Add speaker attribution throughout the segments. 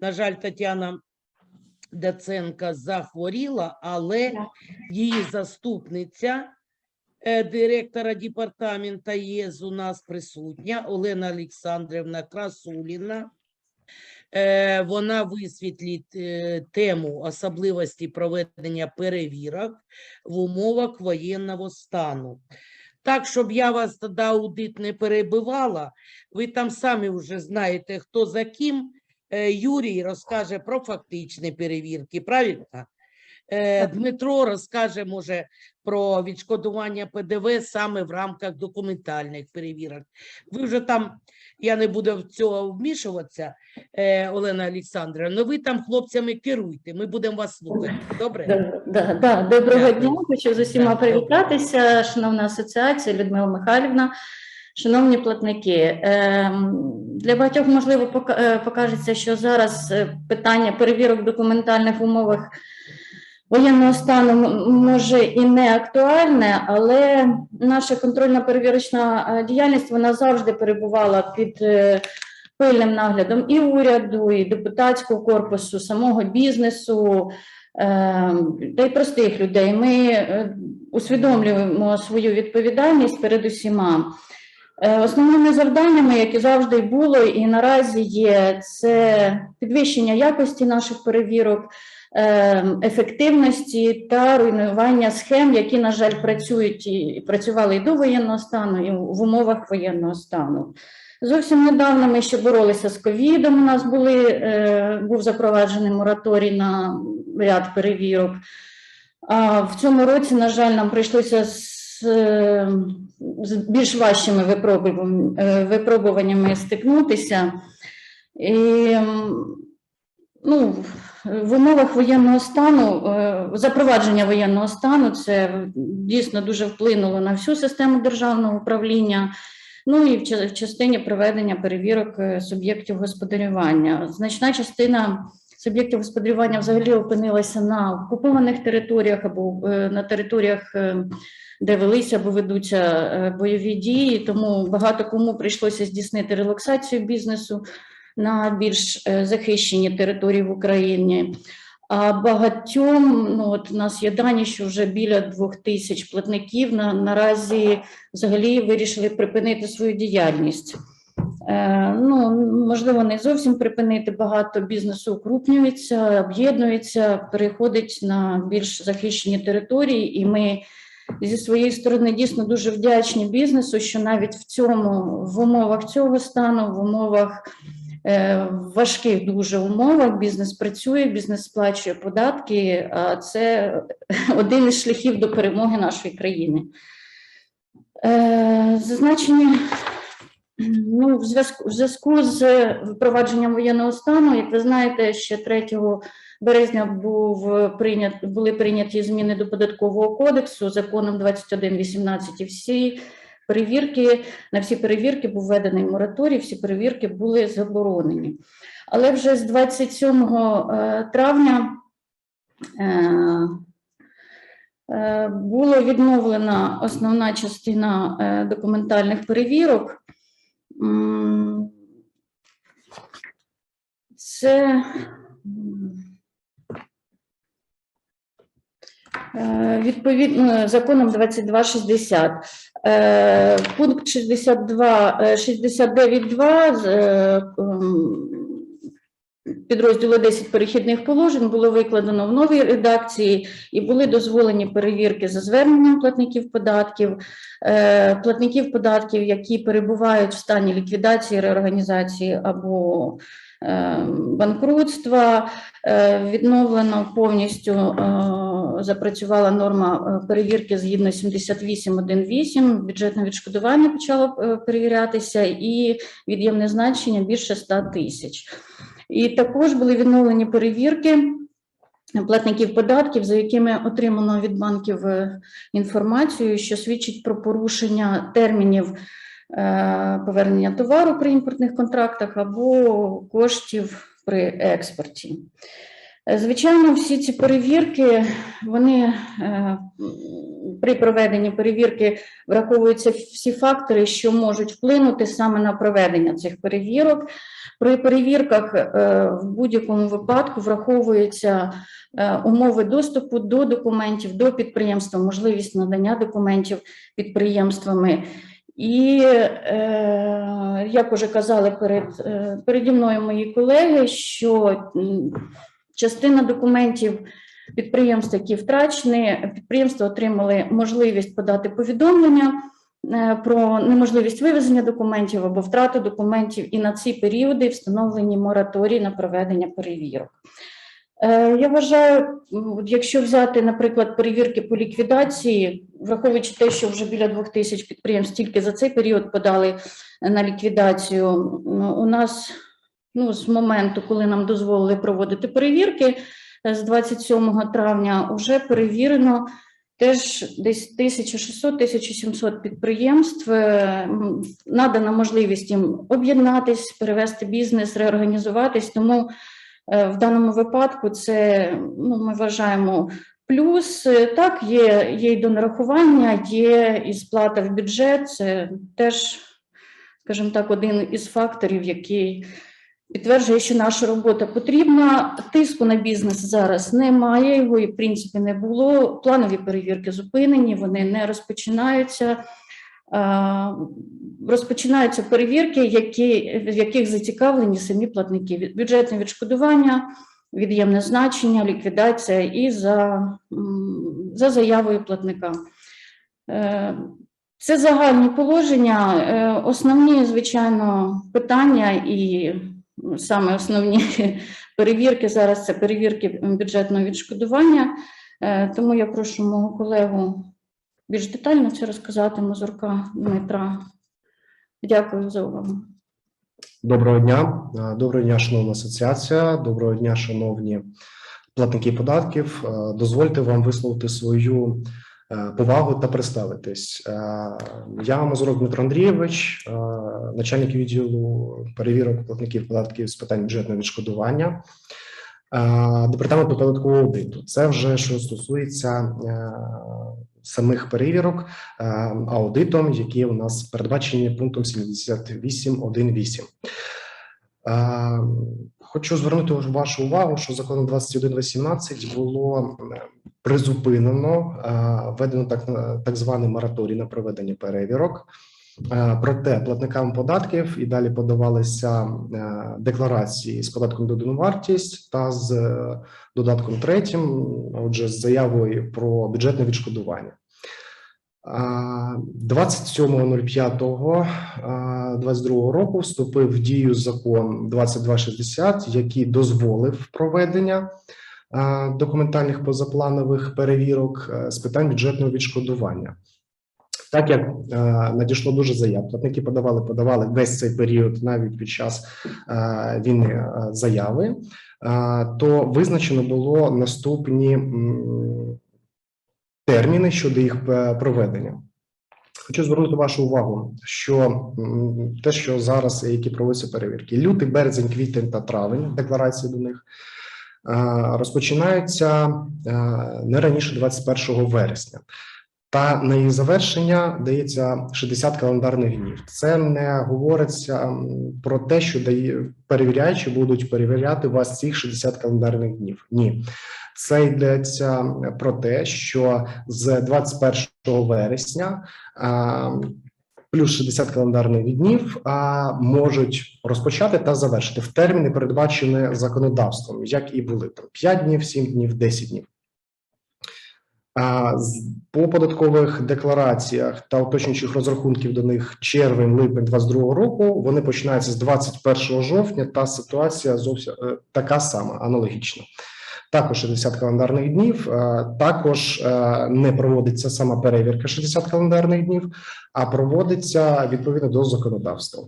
Speaker 1: На жаль, Тетяна Даценка захворіла, але її заступниця е, директора департамента ЄС у нас присутня Олена Олександрівна Красуліна. Е, Вона висвітлить е, тему особливості проведення перевірок в умовах воєнного стану. Так, щоб я вас тоді аудит не перебивала, ви там самі вже знаєте, хто за ким. Е, Юрій розкаже про фактичні перевірки, правильно? Е, Дмитро розкаже, може, про відшкодування ПДВ саме в рамках документальних перевірок. Ви вже там, я не буду в цього вмішуватися, е, Олена Олександрівна, але ви там хлопцями керуйте, ми будемо вас слухати. Добре?
Speaker 2: Да, да, да. Доброго дня. Хочу з усіма привітатися, шановна асоціація Людмила Михайлівна, шановні платники. Ем, Для багатьох, можливо, е, покажеться, що зараз е, питання перевірок документальних умовах воєнного стану може і не актуальне, але наша контрольно-перевірочна е, діяльність вона завжди перебувала під пильним наглядом і уряду, і депутатського корпусу, самого бізнесу, е, та й простих людей. Ми усвідомлюємо свою відповідальність перед усіма. Е, Основними завданнями, які завжди було і наразі є, це підвищення якості наших перевірок, е, ефективності та руйнування схем, які, на жаль, працюють і працювали і до воєнного стану, і в умовах воєнного стану. Зовсім недавно ми ще боролися з ковідом. У нас були, е, був запроваджений мораторій на ряд перевірок. А в цьому році, на жаль, нам прийшлося з, з більш важчими випробуваннями, е, стикнутися. І, ну, в умовах воєнного стану, е, запровадження воєнного стану, це дійсно дуже вплинуло на всю систему державного управління. Ну і в частині проведення перевірок е, суб'єктів господарювання. Значна частина суб'єктів господарювання взагалі опинилася на окупованих територіях або на територіях, де велися або ведуться е, бойові дії. Тому багато кому прийшлося здійснити релаксацію бізнесу на більш е, захищені території в Україні. А багатьом, ну от у нас є дані, що вже біля двох тисяч платників на, наразі взагалі вирішили припинити свою діяльність. Е, ну, можливо, не зовсім припинити, багато бізнесу укрупнюється, об'єднується, переходить на більш захищені території, і ми зі своєї сторони дійсно дуже вдячні бізнесу, що навіть в цьому в умовах цього стану, в умовах е, важких дуже умовах бізнес працює, бізнес сплачує податки, а це один із шляхів до перемоги нашої країни. Е, Зазначені ну, в зв'язку в зв'язку з впровадженням воєнного стану, як ви знаєте, ще 3 березня був прийнят, були прийняті зміни до податкового кодексу законом 2118 і всі перевірки, на всі перевірки був введений мораторій, всі перевірки були заборонені. Але вже з 27 е, травня е, е, відновлена основна частина документальних перевірок. Це м, е, відповідно законом 2260. Е, Пункт 62, е, 69.2 з е, підрозділу 10 перехідних положень було викладено в новій редакції і були дозволені перевірки за зверненням платників податків, е, платників податків, які перебувають в стані ліквідації, реорганізації або е, банкрутства. Е, Відновлено повністю е, запрацювала норма е, перевірки згідно 78.1.8. Бюджетне відшкодування почало е, перевірятися і від'ємне значення більше 100 тисяч. І також були відновлені перевірки платників податків, за якими отримано від банків е, інформацію, що свідчить про порушення термінів е, повернення товару при імпортних контрактах або коштів при експорті. Е, Звичайно, всі ці перевірки, вони е, при проведенні перевірки враховуються всі фактори, що можуть вплинути саме на проведення цих перевірок. При перевірках е, в будь-якому випадку враховуються е, умови доступу до документів, до підприємства, можливість надання документів підприємствами. І е, як уже казали перед, е, переді мною мої колеги, що частина документів підприємств, які втрачені, підприємства отримали можливість подати повідомлення е, про неможливість вивезення документів або втрату документів, і на ці періоди встановлені мораторії на проведення перевірок. Е, Я вважаю, якщо взяти, наприклад, перевірки по ліквідації, враховуючи те, що вже біля двох тисяч підприємств тільки за цей період подали на ліквідацію, у нас ну, з моменту, коли нам дозволили проводити перевірки, е, з 27 травня вже перевірено теж десь 1600-1700 підприємств. Е, Надана можливість їм об'єднатись, перевести бізнес, реорганізуватись. Тому е, в даному випадку це ну, ми вважаємо плюс. Е, Так, є, є і донарахування, є і сплата в бюджет. Це теж, скажімо так, один із факторів, який підтверджує, що наша робота потрібна. Тиску на бізнес зараз немає, його і в принципі не було. Планові перевірки зупинені, вони не розпочинаються. Е, Розпочинаються перевірки, які, в яких зацікавлені самі платники. Бюджетне відшкодування, від'ємне значення, ліквідація і за, за заявою платника. Е, Це загальні положення. Е, Основні, звичайно, питання і саме основні перевірки зараз це перевірки бюджетного відшкодування. Тому я прошу мого колегу більш детально це розказати, Мазурка Дмитра. Дякую за увагу.
Speaker 3: Доброго дня, доброго дня, шановна асоціація. Доброго дня, шановні платники податків. Дозвольте вам висловити свою е, повагу та представитись. Я Мазурок Дмитро Андрійович, начальник відділу перевірок платників податків з питань бюджетного відшкодування. Департаменту податкового аудиту. Це вже що стосується е, самих перевірок е, аудитом, які у нас передбачені пунктом 78.1.8. Е, Хочу звернути вашу увагу, що законом 21.18 було призупинено, е, введено так, так званий мораторій на проведення перевірок. Е, Проте платникам податків і далі подавалися е, декларації з податком додану вартість та з е, додатком третім, отже, з заявою про бюджетне відшкодування. А, 27.05.22 року вступив в дію закон 2260, який дозволив проведення документальних позапланових перевірок з питань бюджетного відшкодування. Так як е, надійшло дуже заяв, платники подавали, подавали весь цей період, навіть під час е, війни е, заяви, е, то визначено було наступні м, терміни щодо їх е, проведення. Хочу звернути вашу увагу, що те, що зараз які проводяться перевірки, лютий, березень, квітень та травень, декларації до них е, розпочинаються е, не раніше 21 вересня. Та на їх завершення дається 60 календарних днів. Це не говориться про те, що дає перевіряючі будуть перевіряти вас цих 60 календарних днів. Ні, це йдеться про те, що з 21 вересня плюс 60 календарних днів можуть розпочати та завершити в терміни, передбачені законодавством, як і були там 5 днів, 7 днів, 10 днів. По податкових деклараціях та уточнюючих розрахунків до них червень, липень 22 року вони починаються з 21 жовтня, та ситуація зовсім е, така сама, аналогічна. Також 60 календарних днів. е, Також е, не проводиться сама перевірка 60 календарних днів, а проводиться відповідно до законодавства.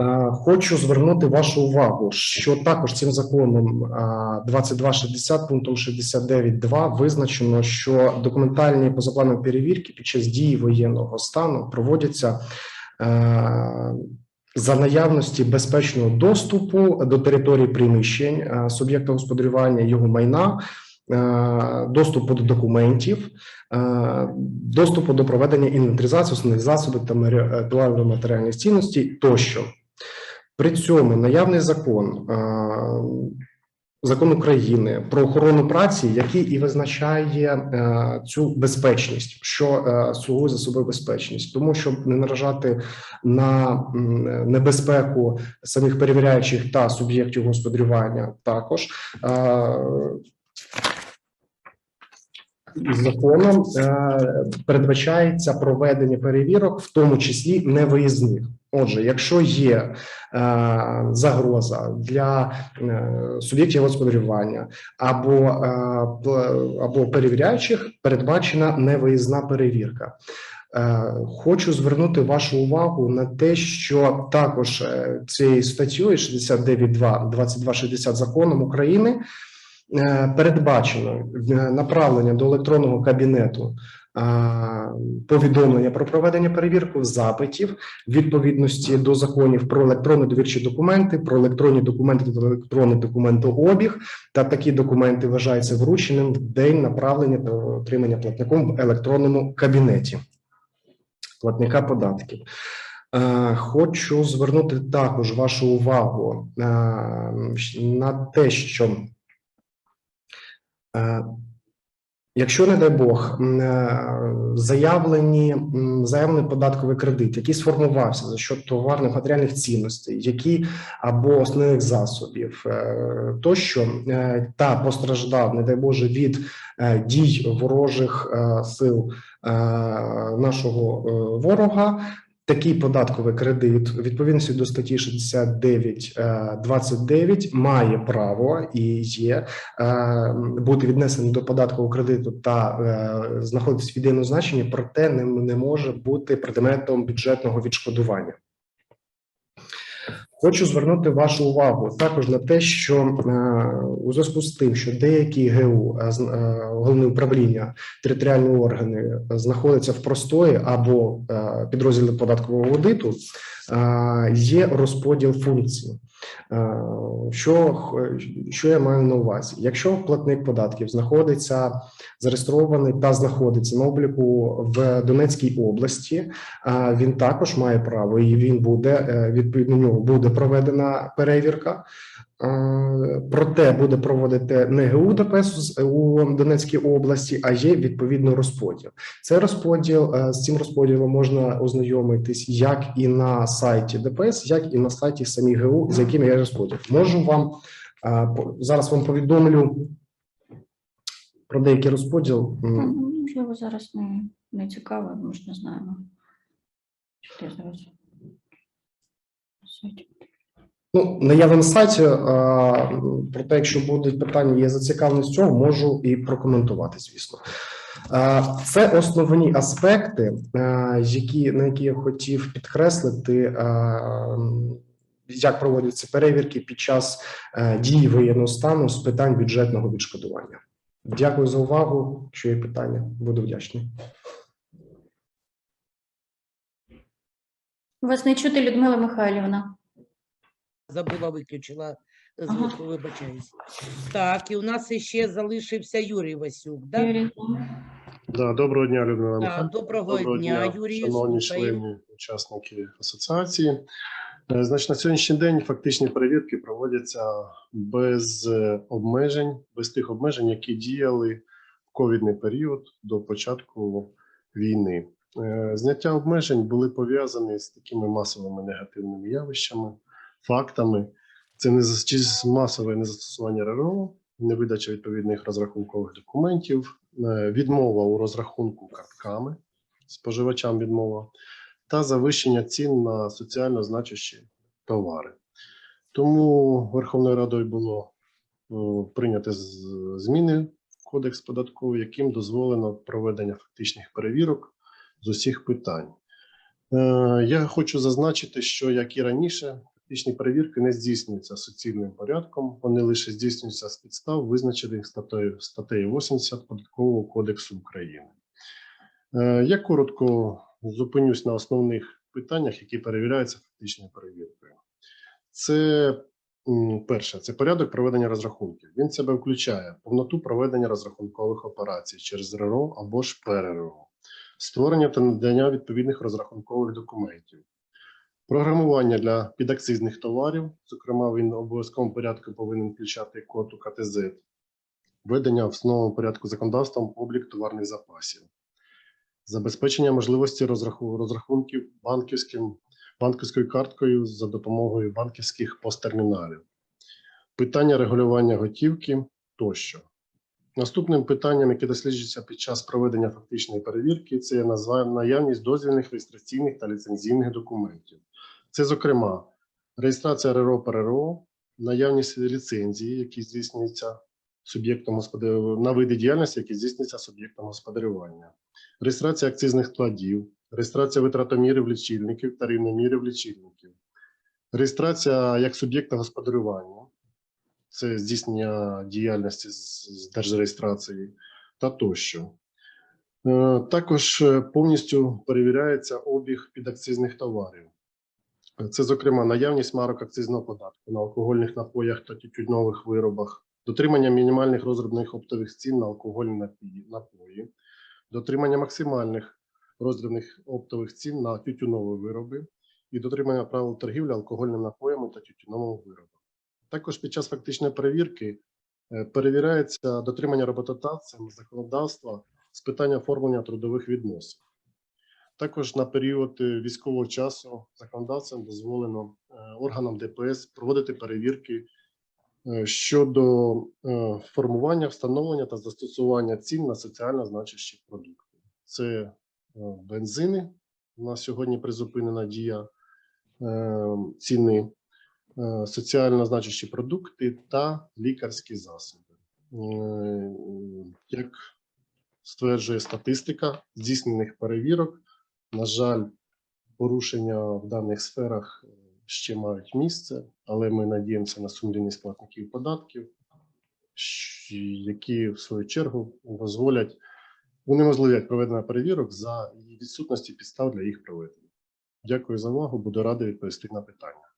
Speaker 3: Е, Хочу звернути вашу увагу, що також цим законом е, 2260 пунктом 69.2 визначено, що документальні позапланові перевірки під час дії воєнного стану проводяться е, за наявності безпечного доступу до території приміщень е, суб'єкта господарювання його майна, е, доступу до документів, е, доступу до проведення інвентаризації основних засобів та матеріальних цінностей тощо. При цьому наявний закон, е, закон України про охорону праці, який і визначає е, цю безпечність, що е, слугує за собою безпечність, тому щоб не наражати на небезпеку самих перевіряючих та суб'єктів господарювання, також законом передбачається проведення перевірок, в тому числі невиїзних. Отже, якщо є е, загроза для е, суб'єктів господарювання або, е, або перевіряючих, передбачена невиїзна перевірка. Е, Хочу звернути вашу увагу на те, що також е, цією статтею 69.2, 2260 законом України е, передбачено направлення до електронного кабінету повідомлення про проведення перевірки запитів відповідності до законів про електронні довірчі документи, про електронні документи та електронний документообіг, та такі документи вважаються врученим в день направлення та отримання платником в електронному кабінеті платника податків. Е, Хочу звернути також вашу увагу е, на те, що е, якщо, не дай Бог, е, заявлені заявлений податковий кредит, який сформувався за счет товарних матеріальних цінностей, які або основних засобів, е, тощо е, та постраждав, не дай Боже, від дій ворожих сил нашого ворога. Такий податковий кредит відповідності до статті 69 е, 29 має право і є е, бути віднесеним до податкового кредиту та е, знаходитись в єдиному значенні, проте не може бути предметом бюджетного відшкодування. Хочу звернути вашу увагу також на те, що е, у зв'язку з тим, що деякі ГУ е, е, головне управління територіальні органи знаходяться в простої або підрозділі податкового аудиту, є розподіл функцій. Що, що я маю на увазі? Якщо платник податків знаходиться зареєстрований та знаходиться на обліку в Донецькій області, він також має право, і він буде е, відповідно нього буде проведена перевірка. Е, Проте буде проводити не ГУ ДПС у Донецькій області, а є відповідно розподіл. Цей розподіл е, з цим розподілом можна ознайомитись як і на сайті ДПС, як і на сайті самі ГУ, з якими є розподіл. Можу вам е, зараз вам повідомлю про деякий розподіл.
Speaker 2: Можливо, зараз не, не цікаво, ми ж не знаємо. Що зараз?
Speaker 3: Ну, я на сайті, а, проте, якщо будуть питання, є зацікавленість цього, можу і прокоментувати, звісно. А, Це основні аспекти, а, які, на які я хотів підкреслити, як проводяться перевірки під час е, дії воєнного стану з питань бюджетного відшкодування. Дякую за увагу. Якщо є питання, буду вдячний.
Speaker 2: Вас не чути, Людмила Михайлівна.
Speaker 1: Забула, виключила
Speaker 2: Ага.
Speaker 1: звук, вибачаюсь. Так, і у нас ще залишився Юрій Васюк. Да?
Speaker 2: Юрій.
Speaker 4: Да, доброго дня, Людмила
Speaker 1: Так,
Speaker 4: Михайлівна.
Speaker 1: доброго, дня, Юрій.
Speaker 4: шановні члени, учасники асоціації. Е, Значить, на сьогоднішній день фактичні перевірки проводяться без е, обмежень, без тих обмежень, які діяли в ковідний період до початку війни. Е, Зняття обмежень були пов'язані з такими масовими негативними явищами, фактами. Це не масове незастосування РРО, невидача відповідних розрахункових документів, е, відмова у розрахунку картками, споживачам відмова, та завищення цін на соціально значущі товари. Тому Верховною Радою було е, прийнято зміни в Кодекс податковий, яким дозволено проведення фактичних перевірок з усіх питань. Е, Я хочу зазначити, що як і раніше, фактичні перевірки не здійснюються суцільним порядком, вони лише здійснюються з підстав, визначених статтею, статтею 80 Податкового кодексу України. Е, Я коротко зупинюсь на основних питаннях, які перевіряються фактичною перевіркою. Це перше, це порядок проведення розрахунків. Він себе включає повноту проведення розрахункових операцій через РРО або ж ПРРО, створення та надання відповідних розрахункових документів, програмування для підакцизних товарів, зокрема, він в обов'язковому порядку повинен включати код УКТЗ, введення в основному порядку законодавством облік товарних запасів, забезпечення можливості розрахунків банківським, банківською карткою за допомогою банківських посттерміналів, питання регулювання готівки тощо. Наступним питанням, яке досліджується під час проведення фактичної перевірки, це є наявність дозвільних реєстраційних та ліцензійних документів. Це, зокрема, реєстрація РРО ПРРО, наявність ліцензії, які здійснюються суб'єктом господарювання на види діяльності, які здійснюються суб'єктом господарювання, реєстрація акцизних складів, реєстрація витратомірів лічильників та рівномірів лічильників, реєстрація як суб'єкта господарювання, це здійснення діяльності з держреєстрації та тощо. Е, Також е, повністю перевіряється обіг підакцизних товарів. Це, зокрема, наявність марок акцизного податку на алкогольних напоях та тютюнових виробах, дотримання мінімальних розробних оптових цін на алкогольні напої, напої, дотримання максимальних роздрібних оптових цін на тютюнові вироби і дотримання правил торгівлі алкогольними напоями та тютюновими виробами. Також під час фактичної перевірки е, перевіряється дотримання роботодавцем законодавства з питання оформлення трудових відносин. Також на період е, військового часу законодавцям дозволено е, органам ДПС проводити перевірки щодо формування, встановлення та застосування цін на соціально значущі продукти. Це бензини. У нас сьогодні призупинена дія ціни, соціально значущі продукти та лікарські засоби. Е, Як стверджує статистика здійснених перевірок, на жаль, порушення в даних сферах е, ще мають місце, але ми надіємося на сумлінність платників податків, які в свою чергу дозволять унеможливлять проведення перевірок за відсутності підстав для їх проведення. Дякую за увагу. Буду радий відповісти на питання.